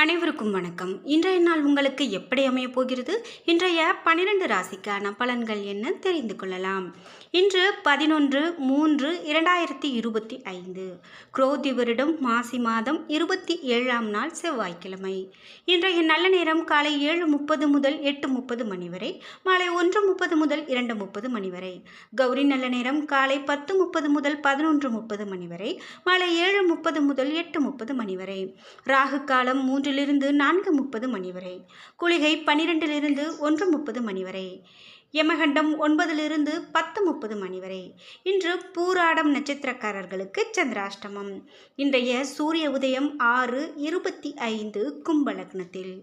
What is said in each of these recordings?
அனைவருக்கும் வணக்கம். இன்றைய நாள் உங்களுக்கு எப்படி அமையப் போகிறது? இன்றைய பன்னிரண்டு ராசிக்கான பலன்கள் என்ன தெரிந்து கொள்ளலாம். இன்று பதினொன்று மூன்று இரண்டாயிரத்தி இருபத்தி ஐந்து. குரோதி வருடம் மாசி மாதம் இருபத்தி ஏழாம் நாள் செவ்வாய்க்கிழமை. இன்றைய நல்ல நேரம் காலை ஏழு முப்பது முதல் எட்டு முப்பது மணி வரை மாலை ஒன்று முப்பது முதல் இரண்டு முப்பது மணி வரை கௌரி நல்ல நேரம் காலை பத்து முப்பது முதல் பதினொன்று முப்பது மணி வரை மாலை ஏழு முப்பது முதல் எட்டு முப்பது மணி வரை. ராகு காலம் மூன்றிலிருந்து நான்கு முப்பது மணி வரை. குளிகை பன்னிரெண்டிலிருந்து ஒன்று முப்பது மணி வரை. யமகண்டம் ஒன்பதிலிருந்து பத்து முப்பது மணி வரை. இன்று பூராடம் நட்சத்திரக்காரர்களுக்கு சந்திராஷ்டமம். இன்றைய சூரிய உதயம் ஆறு இருபத்தி ஐந்து கும்பலக்னத்தில்.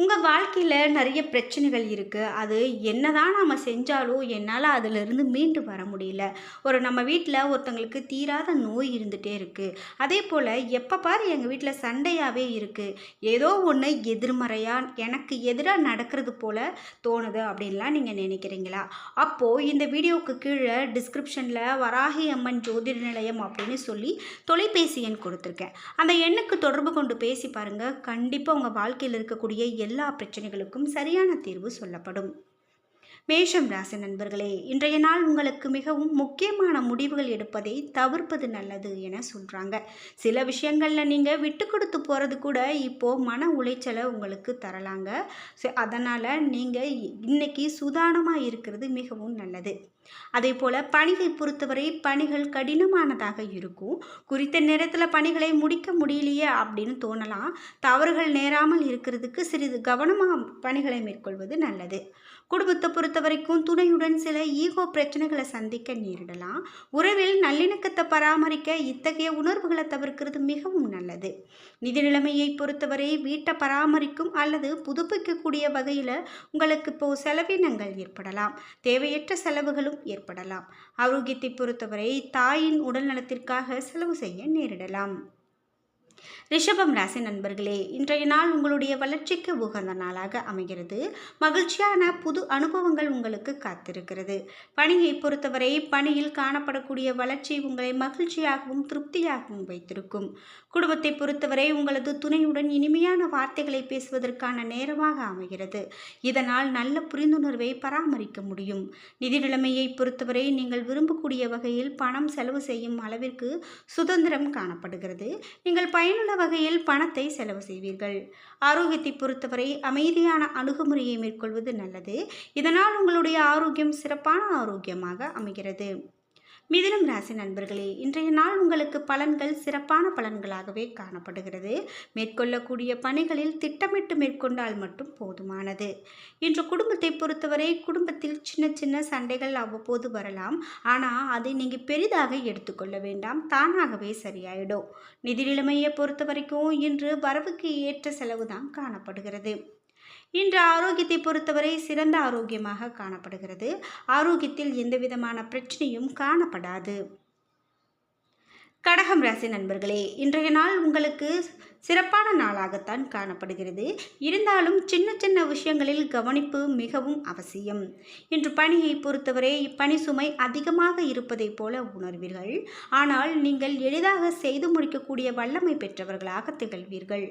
உங்கள் வாழ்க்கையில் நிறைய பிரச்சனைகள் இருக்குது அது என்னதான் நாம் செஞ்சாலும் என்னால் அதிலிருந்து மீண்டு வர முடியல. ஒரு நம்ம வீட்டில் ஒருத்தங்களுக்கு தீராத நோய் இருந்துகிட்டே இருக்குது அதே போல் எப்போ பாரு எங்கள் வீட்டில் சண்டையாகவே இருக்குது ஏதோ ஒன்று எதிர்மறையாக எனக்கு எதிராக நடக்கிறது போல் தோணுது அப்படின்லாம் நீங்கள் நினைக்கிறீங்களா? அப்போது இந்த வீடியோவுக்கு கீழே டிஸ்கிரிப்ஷனில் வராகி அம்மன் ஜோதிட நிலையம் அப்படின்னு சொல்லி தொலைபேசி எண் கொடுத்துருக்கேன். அந்த எண்ணுக்கு தொடர்பு கொண்டு பேசி பாருங்கள் கண்டிப்பாக உங்கள் வாழ்க்கையில் இருக்கக்கூடிய எல்லா பிரச்சனைகளுக்கும் சரியான தீர்வு சொல்லப்படும். மேஷம் ராசி நண்பர்களே இன்றைய நாள் உங்களுக்கு மிகவும் முக்கியமான முடிவுகள் எடுப்பதை தவிர்ப்பது நல்லது என சொல்கிறாங்க சில விஷயங்களில் நீங்கள் விட்டு கொடுத்து போகிறது கூட இப்போது மன உளைச்சலை உங்களுக்கு தரலாங்க. ஸோ அதனால் நீங்கள் இன்னைக்கு சுதானமாக இருக்கிறது மிகவும் நல்லது. அதே போல் பணியை பொறுத்தவரை பணிகள் கடினமானதாக இருக்கும். குறித்த நேரத்தில் பணிகளை முடிக்க முடியலையே அப்படின்னு தோணலாம். தவறுகள் நேராமல் இருக்கிறதுக்கு சிறிது கவனமாக பணிகளை மேற்கொள்வது நல்லது. குடும்பத்தை பொறுத்த வரைக்கும் துணையுடன் சில ஈகோ பிரச்சனைகளை சந்திக்க நேரிடலாம். உறவில் நல்லிணக்கத்தை பராமரிக்க இத்தகைய உணர்வுகளை தவிர்க்கிறது மிகவும் நல்லது. நிதி நிலைமையை பொறுத்தவரை வீட்டை பராமரிக்கும் அல்லது புதுப்பிக்கக்கூடிய வகையில் உங்களுக்கு இப்போ செலவினங்கள் ஏற்படலாம். தேவையற்ற செலவுகளும் ஏற்படலாம். ஆரோக்கியத்தை பொறுத்தவரை தாயின் உடல் நலத்திற்காக செலவு செய்ய நேரிடலாம். ரிஷபம் ராசி நண்பர்களே இன்றைய நாள் உங்களுடைய வளர்ச்சிக்கு உகந்த நாளாக அமைகிறது. மகிழ்ச்சியான புது அனுபவங்கள் உங்களுக்கு காத்திருக்கிறது. பணியை பொறுத்தவரை பணியில் காணப்படக்கூடிய வளர்ச்சி உங்களை மகிழ்ச்சியாகவும் திருப்தியாகவும் வைத்திருக்கும். குடும்பத்தை பொறுத்தவரை உங்களது துணையுடன் இனிமையான வார்த்தைகளை பேசுவதற்கான நேரமாக அமைகிறது. இதனால் நல்ல புரிந்துணர்வை பராமரிக்க முடியும். நிதி நிலைமையை பொறுத்தவரை நீங்கள் விரும்பக்கூடிய வகையில் பணம் செலவு செய்யும் அளவிற்கு சுதந்திரம் காணப்படுகிறது. நீங்கள் பயனுள்ள வகையில் பணத்தை செலவு செய்வீர்கள். ஆரோக்கியத்தை பொறுத்தவரை அமைதியான அணுகுமுறையை மேற்கொள்வது நல்லது. இதனால் உங்களுடைய ஆரோக்கியம் சிறப்பான ஆரோக்கியமாக அமைகிறது. மிதினம் ராசி நண்பர்களே இன்றைய நாள் உங்களுக்கு பலன்கள் சிறப்பான பலன்களாகவே காணப்படுகிறது. மேற்கொள்ளக்கூடிய பணிகளில் திட்டமிட்டு மேற்கொண்டால் மட்டும் போதுமானது. இன்று குடும்பத்தை பொறுத்தவரை குடும்பத்தில் சின்ன சின்ன சண்டைகள் அவ்வப்போது வரலாம். ஆனால் அதை நீங்கள் பெரிதாக எடுத்துக்கொள்ள வேண்டாம். தானாகவே சரியாயிடும். நிதி நிலைமையை பொறுத்த வரைக்கும் இன்று வரவுக்கு ஏற்ற செலவு தான் காணப்படுகிறது. இன்று ஆரோக்கியத்தை பொறுத்தவரை சிறந்த ஆரோக்கியமாக காணப்படுகிறது. ஆரோக்கியத்தில் எந்த விதமான பிரச்சனையும் காணப்படாது. கடகம் ராசி நண்பர்களே இன்றைய நாள் உங்களுக்கு சிறப்பான நாளாகத்தான் காணப்படுகிறது. இருந்தாலும் சின்ன சின்ன விஷயங்களில் கவனிப்பு மிகவும் அவசியம். இன்று பணியை பொறுத்தவரை பணி சுமை அதிகமாக இருப்பதைப் போல உணர்வீர்கள். ஆனால் நீங்கள் எளிதாக செய்து முடிக்கக்கூடிய வல்லமை பெற்றவர்களாக திகழ்வீர்கள்.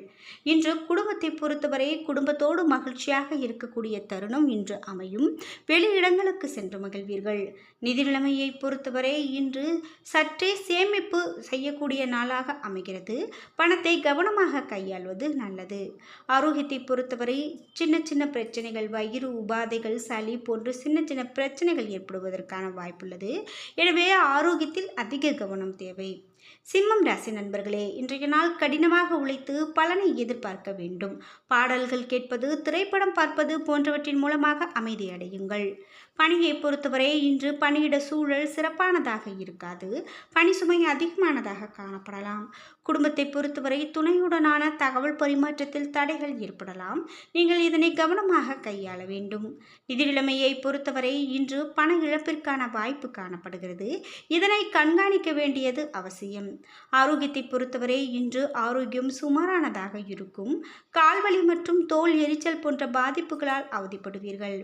இன்று குடும்பத்தை பொறுத்தவரை குடும்பத்தோடு மகிழ்ச்சியாக இருக்கக்கூடிய தருணம் இன்று அமையும். வெளி இடங்களுக்கு சென்று மகிழ்வீர்கள். நிதி நிலைமையை பொறுத்தவரை இன்று சற்றே சேமிப்பு செய்யக்கூடிய நாளாக அமைகிறது. பணத்தை கவனமாக கையாள்வது நல்லது. ஆரோக்கியத்தை பொறுத்தவரை சின்ன சின்ன பிரச்சனைகள் வயிறு உபாதைகள் சளி போன்று சின்ன சின்ன பிரச்சனைகள் ஏற்படுவதற்கான வாய்ப்புள்ளது. எனவே ஆரோக்கியத்தில் அதிக கவனம் தேவை. சிம்மம் ராசி நண்பர்களே இன்றைய நாள் கடினமாக உழைத்து பலனை எதிர்பார்க்க வேண்டும். பாடல்கள் கேட்பது திரைப்படம் பார்ப்பது போன்றவற்றின் மூலமாக அமைதியடையுங்கள் பணியை பொறுத்தவரை இன்று பணியிட சூழல் சிறப்பானதாக இருக்காது. பணி சுமை அதிகமானதாக காணப்படலாம். குடும்பத்தை பொறுத்தவரை துணையுடனான தகவல் பரிமாற்றத்தில் தடைகள் ஏற்படலாம். நீங்கள் இதனை கவனமாக கையாள வேண்டும். நிதி நிலைமையை பொறுத்தவரை இன்று பண இழப்பிற்கான வாய்ப்பு காணப்படுகிறது. இதனை கண்காணிக்க வேண்டியது அவசியம். ஆரோக்கியத்தை பொறுத்தவரை இன்று ஆரோக்கியம் சுமாரானதாக இருக்கும். கால்வலி மற்றும் தோல் எரிச்சல் போன்ற பாதிப்புகளால் அவதிப்படுவீர்கள்.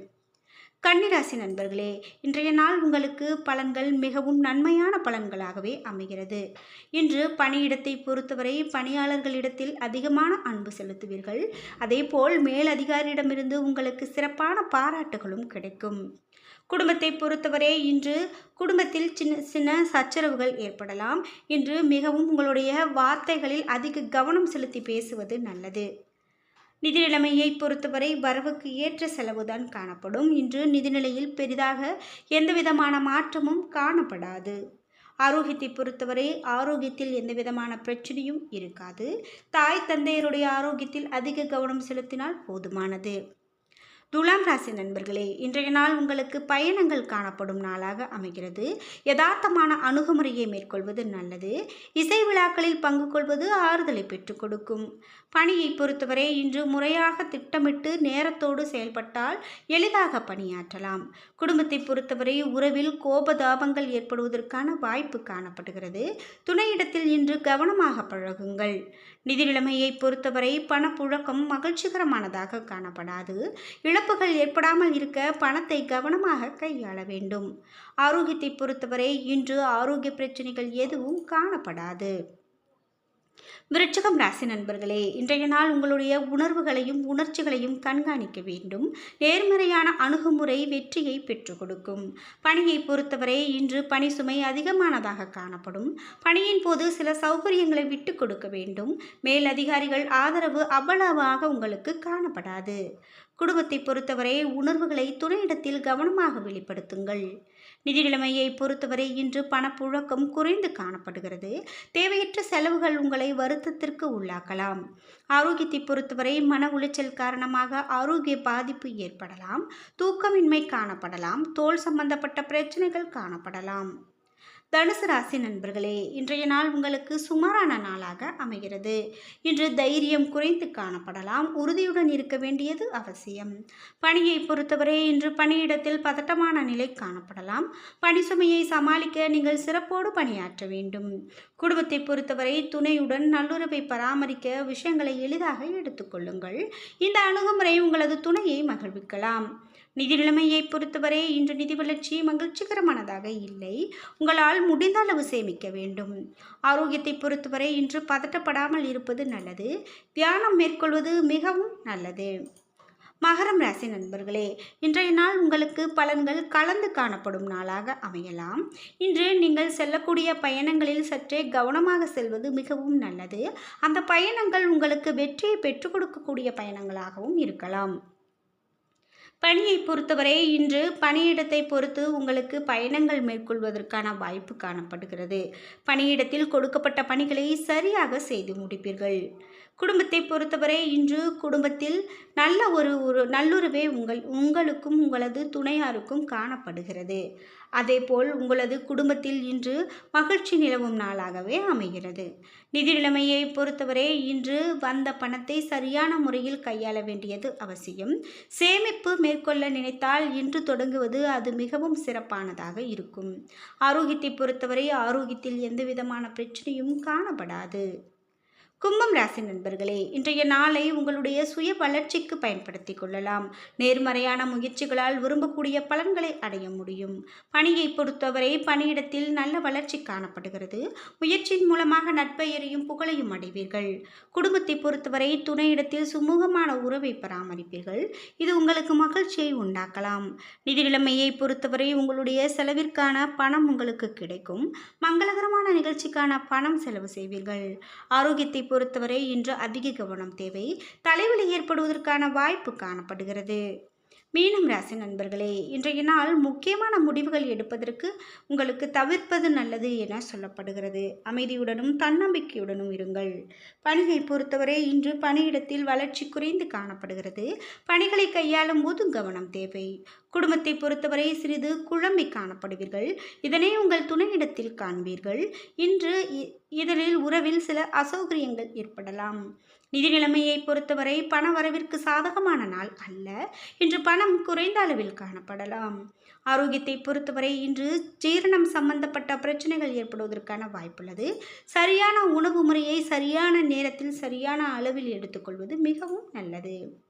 கன்னிராசி நண்பர்களே இன்றைய நாள் உங்களுக்கு பலன்கள் மிகவும் நன்மையான பலன்களாகவே அமைகிறது. இன்று பணியிடத்தை பொறுத்தவரை பணியாளர்களிடத்தில் அதிகமான அன்பு செலுத்துவீர்கள். அதேபோல் மேலதிகாரியிடமிருந்து உங்களுக்கு சிறப்பான பாராட்டுகளும் கிடைக்கும். குடும்பத்தை பொறுத்தவரை இன்று குடும்பத்தில் சின்ன சின்ன சச்சரவுகள் ஏற்படலாம். இன்று மிகவும் உங்களுடைய வார்த்தைகளில் அதிக கவனம் செலுத்தி பேசுவது நல்லது. நிதி நிலைமையை பொறுத்தவரை வரவுக்கு ஏற்ற செலவுதான் காணப்படும். இன்று நிதிநிலையில் பெரிதாக எந்தவிதமான மாற்றமும் காணப்படாது. ஆரோக்கியத்தை பொறுத்தவரை ஆரோக்கியத்தில் எந்த விதமான பிரச்சனையும் இருக்காது. தாய் தந்தையருடைய ஆரோக்கியத்தில் அதிக கவனம் செலுத்தினால் போதுமானது. துலாம் ராசி நண்பர்களே இன்றைய நாள் உங்களுக்கு பயணங்கள் காணப்படும் நாளாக அமைகிறது. யதார்த்தமான அணுகுமுறையை மேற்கொள்வது நல்லது. இசை விழாக்களில் பங்கு கொள்வது ஆறுதலை பெற்றுக் கொடுக்கும். பணியை பொறுத்தவரை இன்று முறையாக திட்டமிட்டு நேரத்தோடு செயல்பட்டால் எளிதாக பணியாற்றலாம். குடும்பத்தை பொறுத்தவரை உறவில் கோபதாபங்கள் ஏற்படுவதற்கான வாய்ப்பு காணப்படுகிறது. துணையிடத்தில் இன்று கவனமாக பழகுங்கள். நிதிநிலைமையை பொறுத்தவரை பணப்புழக்கம் மகிழ்ச்சிகரமானதாக காணப்படாது. இழப்புகள் ஏற்படாமல் இருக்க பணத்தை கவனமாக கையாள வேண்டும். ஆரோக்கியத்தை பொறுத்தவரை இன்று ஆரோக்கிய பிரச்சனைகள் எதுவும் காணப்படாது. விருட்சகம் ராசி நண்பர்களே இன்றைய நாள் உங்களுடைய உணர்வுகளையும் உணர்ச்சிகளையும் கண்காணிக்க வேண்டும். நேர்மறையான அணுகுமுறை வெற்றியை பெற்றுக் கொடுக்கும். பணியை பொறுத்தவரை இன்று பணி சுமை அதிகமானதாக காணப்படும். பணியின் போது சில சௌகரியங்களை விட்டு கொடுக்க வேண்டும். மேல் அதிகாரிகள் ஆதரவு அவ்வளவாக உங்களுக்கு காணப்படாது. குடும்பத்தை பொறுத்தவரை உணர்வுகளை துணையிடத்தில் கவனமாக வெளிப்படுத்துங்கள். நிதி நிலைமையை பொறுத்தவரை இன்று பணப்புழக்கம் குறைந்து காணப்படுகிறது. தேவையற்ற செலவுகள் உங்களை வருத்தத்திற்கு உள்ளாக்கலாம். ஆரோக்கியத்தை பொறுத்தவரை மன உளைச்சல் காரணமாக ஆரோக்கிய பாதிப்பு ஏற்படலாம். தூக்கமின்மை காணப்படலாம். தோல் சம்பந்தப்பட்ட பிரச்சனைகள் காணப்படலாம். தனுசு ராசி நண்பர்களே இன்றைய நாள் உங்களுக்கு சுமாரான நாளாக அமைகிறது. இன்று தைரியம் குறைந்து காணப்படலாம். உறுதியுடன் இருக்க வேண்டியது அவசியம். பணியை பொறுத்தவரை இன்று பணியிடத்தில் பதட்டமான நிலை காணப்படலாம். பணி சுமையை சமாளிக்க நீங்கள் சிறப்போடு பணியாற்ற வேண்டும். குடும்பத்தை பொறுத்தவரை துணையுடன் நல்லுறவை பராமரிக்க விஷயங்களை எளிதாக எடுத்துக்கொள்ளுங்கள் இந்த அணுகுமுறை உங்களது துணையை மகிழ்விக்கலாம். நிதி நிலைமையை பொறுத்தவரை இன்று நிதி வளர்ச்சி மகிழ்ச்சிகரமானதாக இல்லை. உங்களால் முடிந்த அளவு சேமிக்க வேண்டும். ஆரோக்கியத்தை பொறுத்தவரை இன்று பதட்டப்படாமல் இருப்பது நல்லது. தியானம் மேற்கொள்வது மிகவும் நல்லது. மகரம் ராசி நண்பர்களே இன்றைய நாள் உங்களுக்கு பலன்கள் கலந்து காணப்படும் நாளாக அமையலாம். இன்று நீங்கள் செல்லக்கூடிய பயணங்களில் சற்றே கவனமாக செல்வது மிகவும் நல்லது. அந்த பயணங்கள் உங்களுக்கு வெற்றியை பெற்றுக் கொடுக்கக்கூடிய பயணங்களாகவும் இருக்கலாம். பணியை பொறுத்தவரை இன்று பணியிடத்தை பொறுத்து உங்களுக்கு பயணங்கள் மேற்கொள்வதற்கான வாய்ப்பு காணப்படுகிறது. பணியிடத்தில் கொடுக்கப்பட்ட பணிகளை சரியாக செய்து முடிப்பீர்கள். குடும்பத்தை பொறுத்தவரை இன்று குடும்பத்தில் நல்ல ஒரு ஒரு நல்லுறவே உங்கள் உங்களுக்கும் உங்களது துணையாருக்கும் காணப்படுகிறது. அதேபோல் உங்களது குடும்பத்தில் இன்று மகிழ்ச்சி நிலவும் நாளாகவே அமைகிறது. நிதி நிலைமையை பொறுத்தவரை இன்று வந்த பணத்தை சரியான முறையில் கையாள வேண்டியது அவசியம். சேமிப்பு மேற்கொள்ள நினைத்தால் இன்று தொடங்குவது அது மிகவும் சிறப்பானதாக இருக்கும். ஆரோக்கியத்தை பொறுத்தவரை ஆரோக்கியத்தில் எந்த விதமான பிரச்சனையும் காணப்படாது. கும்பம் ராசி நண்பர்களே இன்றைய நாளை உங்களுடைய சுய வளர்ச்சிக்கு பயன்படுத்தி கொள்ளலாம். நேர்மறையான முயற்சிகளால் விரும்பக்கூடிய பலன்களை அடைய முடியும். பணியை பொறுத்தவரை பணியிடத்தில் நல்ல வளர்ச்சி காணப்படுகிறது. முயற்சியின் மூலமாக நட்பெயரையும் புகழையும் அடைவீர்கள். குடும்பத்தை பொறுத்தவரை துணையிடத்தில் சுமூகமான உறவை பராமரிப்பீர்கள். இது உங்களுக்கு மகிழ்ச்சியை உண்டாக்கலாம். நிதி நிலைமையை பொறுத்தவரை உங்களுடைய செலவிற்கான பணம் உங்களுக்கு கிடைக்கும். மங்களகரமான நிகழ்ச்சிக்கான பணம் செலவு செய்வீர்கள். ஆரோக்கியத்தை பொறுத்தவரை இன்று அதிக கவனம் தேவை. தலைவலி ஏற்படுவதற்கான வாய்ப்பு காணப்படுகிறது. மீனம் ராசி நண்பர்களே இன்றைய நாள் முக்கியமான முடிவுகள் எடுப்பதற்கு உங்களுக்கு தவிர்ப்பது நல்லது என சொல்லப்படுகிறது. அமைதியுடனும் தன்னம்பிக்கையுடனும் இருங்கள். பணியை பொறுத்தவரை இன்று பணியிடத்தில் வளர்ச்சி குறைந்து காணப்படுகிறது. பணிகளை கையாளும் போது கவனம் தேவை. குடும்பத்தை பொறுத்தவரை சிறிது குழம்பி காணப்படுவீர்கள். இதனை உங்கள் துணையிடத்தில் காண்பீர்கள். இன்று இ- உறவில் சில அசௌகரியங்கள் ஏற்படலாம். நிதி நிலைமையை பொறுத்தவரை பண வரவிற்கு சாதகமான நாள் அல்ல. இன்று பணம் குறைந்த அளவில் காணப்படலாம். ஆரோக்கியத்தை பொறுத்தவரை இன்று ஜீரணம் சம்பந்தப்பட்ட பிரச்சனைகள் ஏற்படுவதற்கான வாய்ப்புள்ளது. சரியான உணவு முறையை சரியான நேரத்தில் சரியான அளவில் எடுத்துக்கொள்வது மிகவும் நல்லது.